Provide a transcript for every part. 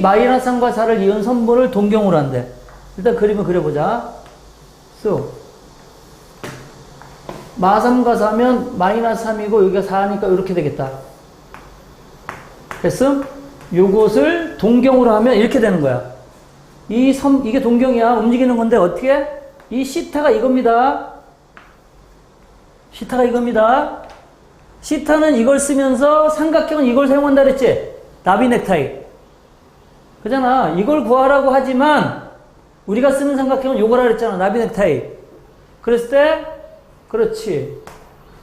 이 마이너스 3과 4를 이은 선분을 동경으로 한대. 일단 그림을 그려보자. 쑥. 마3과 4면 마이너스 3이고 여기가 4니까 이렇게 되겠다. 됐음? 요것을 동경으로 하면 이렇게 되는 거야. 이 선, 이게 동경이야. 움직이는 건데 어떻게? 이 시타가 이겁니다. 시타가 이겁니다. 시타는 이걸 쓰면서 삼각형은 이걸 사용한다 그랬지? 나비 넥타이. 그잖아. 이걸 구하라고 하지만 우리가 쓰는 삼각형은 요거라 그랬잖아. 나비 넥타이. 그랬을 때 그렇지.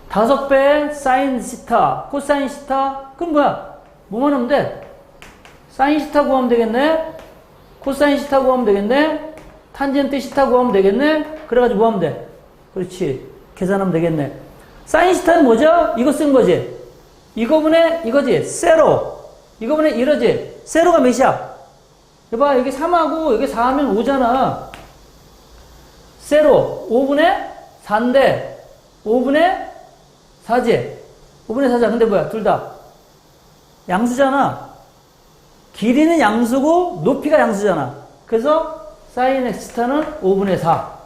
다섯 배 사인 시타, 코사인 시타. 그럼 뭐야? 뭐만 하면 돼? 사인 시타 구하면 되겠네? 코사인 시타 구하면 되겠네? 탄젠트 시타 구하면 되겠네? 그래가지고 뭐 하면 돼? 그렇지. 계산하면 되겠네. 사인 시타는 뭐죠? 이거 쓴 거지. 이거분의 이거지. 세로. 이거분의 이러지. 세로가 몇이야? 여봐, 여기 3하고 여기 4하면 5잖아. 세로. 5분의 4인데, 5분의 4지. 5분의 4자. 근데 뭐야? 둘 다. 양수잖아. 길이는 양수고, 높이가 양수잖아. 그래서, 사인 엑스타는 5분의 4.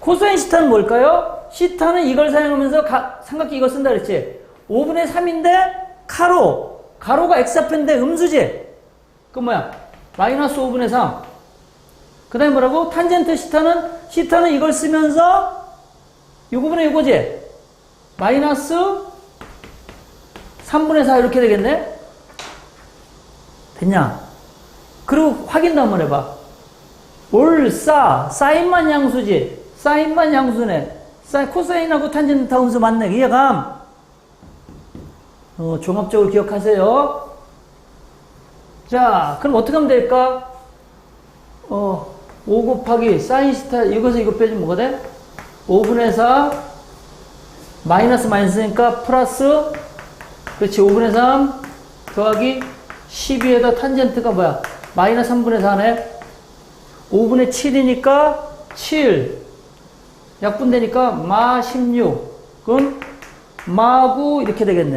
코사인 시타는 뭘까요? 시타는 이걸 사용하면서 가- 삼각기 이거 쓴다 그랬지. 5분의 3인데 가로. 가로가 x좌표인데 음수지. 그 뭐야? 마이너스 5분의 3. 그 다음에 뭐라고? 탄젠트 시타는 시타는 이걸 쓰면서 요거분의 요거지. 마이너스 3분의 4 이렇게 되겠네. 됐냐? 그리고 확인도 한번 해봐. 올싸 사인만 양수지. 사인만 양수네. 사인, 코사인하고 탄젠트 함수 맞네. 이해감? 어, 종합적으로 기억하세요. 자, 그럼 어떻게 하면 될까? 어, 5 곱하기 사인 시타, 이것서 이거 빼주면 뭐가 돼? 5분의 4, 마이너스 마이너스니까 플러스, 그렇지, 5분의 3, 더하기 12에다 탄젠트가 뭐야? 마이너스 3분의 4네. 5분의 7이니까 7. 약분되니까 마 16. 그럼 마구 이렇게 되겠네.